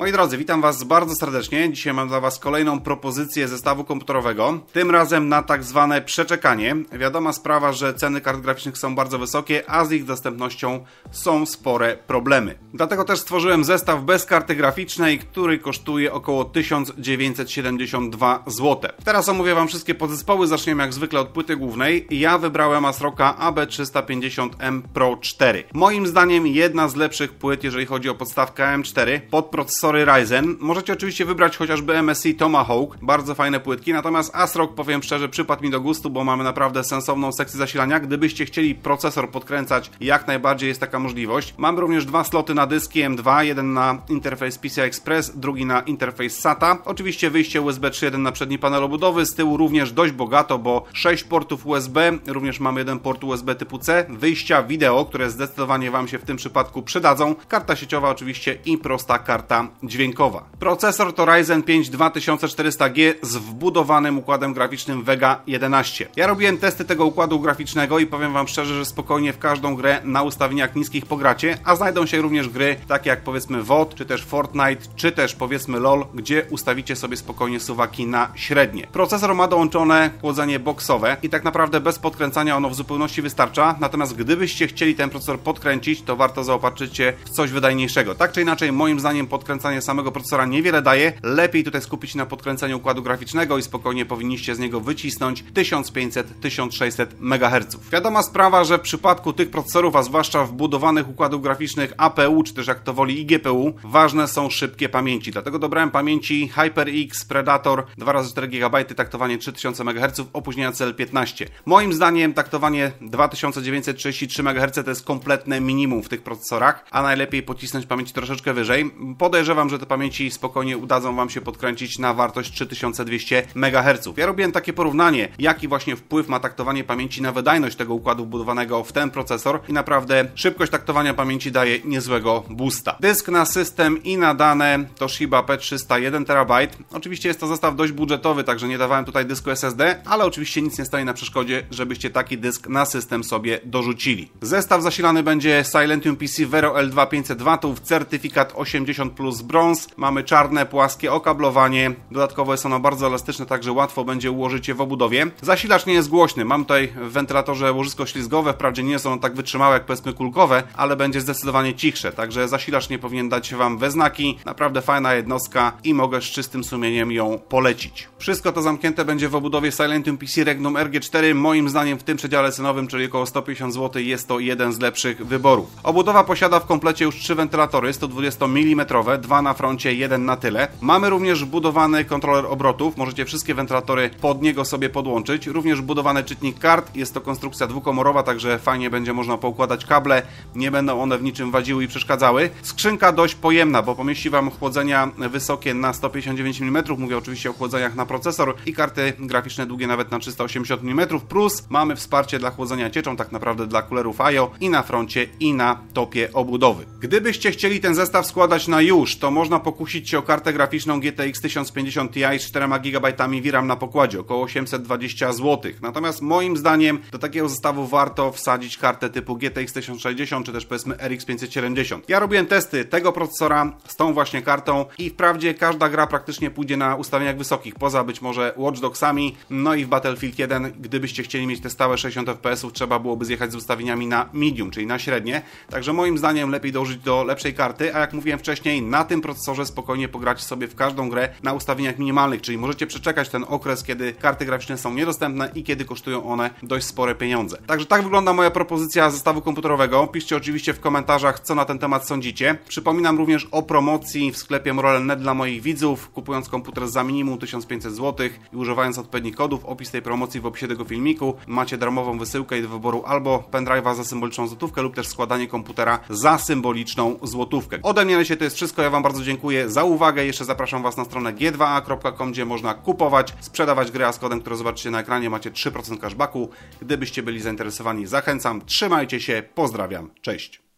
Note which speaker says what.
Speaker 1: Moi drodzy, witam Was bardzo serdecznie. Dzisiaj mam dla Was kolejną propozycję zestawu komputerowego. Tym razem na tak zwane przeczekanie. Wiadoma sprawa, że ceny kart graficznych są bardzo wysokie, a z ich dostępnością są spore problemy. Dlatego też stworzyłem zestaw bez karty graficznej, który kosztuje około 1972 zł. Teraz omówię Wam wszystkie podzespoły. Zaczniemy jak zwykle od płyty głównej. Ja wybrałem Asroka AB350M Pro 4. Moim zdaniem jedna z lepszych płyt, jeżeli chodzi o podstawkę M4 pod procesory Ryzen. Możecie oczywiście wybrać chociażby MSI Tomahawk, bardzo fajne płytki, natomiast ASRock powiem szczerze przypadł mi do gustu, bo mamy naprawdę sensowną sekcję zasilania. Gdybyście chcieli procesor podkręcać, jak najbardziej jest taka możliwość. Mamy również dwa sloty na dyski M2, jeden na interfejs PCI Express, drugi na interfejs SATA. Oczywiście wyjście USB 3.1 na przedni panel obudowy, z tyłu również dość bogato, bo 6 portów USB, również mamy jeden port USB typu C, wyjścia wideo, które zdecydowanie Wam się w tym przypadku przydadzą, karta sieciowa oczywiście i prosta karta dźwiękowa. Procesor to Ryzen 5 2400G z wbudowanym układem graficznym Vega 11. Ja robiłem testy tego układu graficznego i powiem Wam szczerze, że spokojnie w każdą grę na ustawieniach niskich pogracie, a znajdą się również gry takie jak powiedzmy WOD, czy też Fortnite, czy też powiedzmy LOL, gdzie ustawicie sobie spokojnie suwaki na średnie. Procesor ma dołączone chłodzenie boxowe i tak naprawdę bez podkręcania ono w zupełności wystarcza, natomiast gdybyście chcieli ten procesor podkręcić, to warto zaopatrzyć się w coś wydajniejszego. Tak czy inaczej, moim zdaniem podkręcanie samego procesora niewiele daje. Lepiej tutaj skupić się na podkręcaniu układu graficznego i spokojnie powinniście z niego wycisnąć 1500-1600 MHz. Wiadoma sprawa, że w przypadku tych procesorów, a zwłaszcza wbudowanych układów graficznych APU, czy też jak to woli IGPU, ważne są szybkie pamięci. Dlatego dobrałem pamięci HyperX Predator 2x4 GB, taktowanie 3000 MHz, opóźnienia CL15. Moim zdaniem taktowanie 2933 MHz to jest kompletne minimum w tych procesorach, a najlepiej pocisnąć pamięci troszeczkę wyżej. Podejrzewam, że te pamięci spokojnie udadzą Wam się podkręcić na wartość 3200 MHz. Ja robiłem takie porównanie, jaki właśnie wpływ ma taktowanie pamięci na wydajność tego układu wbudowanego w ten procesor i naprawdę szybkość taktowania pamięci daje niezłego boosta. Dysk na system i na dane to Shiba P300 1 TB. Oczywiście jest to zestaw dość budżetowy, także nie dawałem tutaj dysku SSD, ale oczywiście nic nie stoi na przeszkodzie, żebyście taki dysk na system sobie dorzucili. Zestaw zasilany będzie Silentium PC Vero L2 500 W, certyfikat 80 plus brąz. Mamy czarne, płaskie okablowanie. Dodatkowo jest ono bardzo elastyczne, także łatwo będzie ułożyć je w obudowie. Zasilacz nie jest głośny. Mam tutaj w wentylatorze łożysko ślizgowe. Wprawdzie nie są tak wytrzymałe jak powiedzmy kulkowe, ale będzie zdecydowanie cichsze. Także zasilacz nie powinien dać Wam we znaki. Naprawdę fajna jednostka i mogę z czystym sumieniem ją polecić. Wszystko to zamknięte będzie w obudowie Silentium PC Regnum RG4. Moim zdaniem w tym przedziale cenowym, czyli około 150 zł, jest to jeden z lepszych wyborów. Obudowa posiada w komplecie już trzy wentylatory 120 mm, dwa na froncie, jeden na tyle. Mamy również wbudowany kontroler obrotów, możecie wszystkie wentylatory pod niego sobie podłączyć. Również wbudowany czytnik kart, jest to konstrukcja dwukomorowa, także fajnie będzie można poukładać kable, nie będą one w niczym wadziły i przeszkadzały. Skrzynka dość pojemna, bo pomieści Wam chłodzenia wysokie na 159 mm, mówię oczywiście o chłodzeniach na procesor i karty graficzne długie nawet na 380 mm, plus mamy wsparcie dla chłodzenia cieczą, tak naprawdę dla kulerów IO i na froncie i na topie obudowy. Gdybyście chcieli ten zestaw składać na już, to można pokusić się o kartę graficzną GTX 1050 Ti z 4 GB VRAM na pokładzie, około 820 zł. Natomiast moim zdaniem do takiego zestawu warto wsadzić kartę typu GTX 1060 czy też powiedzmy RX 570. Ja robiłem testy tego procesora z tą właśnie kartą i wprawdzie każda gra praktycznie pójdzie na ustawieniach wysokich, poza być może Watch Dogsami, no i w Battlefield 1, gdybyście chcieli mieć te stałe 60 fps, trzeba byłoby zjechać z ustawieniami na medium, czyli na średnie. Także moim zdaniem lepiej dążyć do lepszej karty, a jak mówiłem wcześniej, na tym procesorze spokojnie pogracie sobie w każdą grę na ustawieniach minimalnych, czyli możecie przeczekać ten okres, kiedy karty graficzne są niedostępne i kiedy kosztują one dość spore pieniądze. Także tak wygląda moja propozycja zestawu komputerowego. Piszcie oczywiście w komentarzach, co na ten temat sądzicie. Przypominam również o promocji w sklepie Morel.net dla moich widzów. Kupując komputer za minimum 1500 zł i używając odpowiednich kodów, opis tej promocji w opisie tego filmiku, macie darmową wysyłkę i do wyboru albo pendrive'a za symboliczną złotówkę lub też składanie komputera za symboliczną złotówkę. Ode mnie się to jest wszystko. Ja Wam bardzo dziękuję za uwagę. Jeszcze zapraszam Was na stronę g2a.com, gdzie można kupować, sprzedawać gry, a z kodem, który zobaczycie na ekranie macie 3% cashbacku. Gdybyście byli zainteresowani, zachęcam. Trzymajcie się, pozdrawiam, cześć.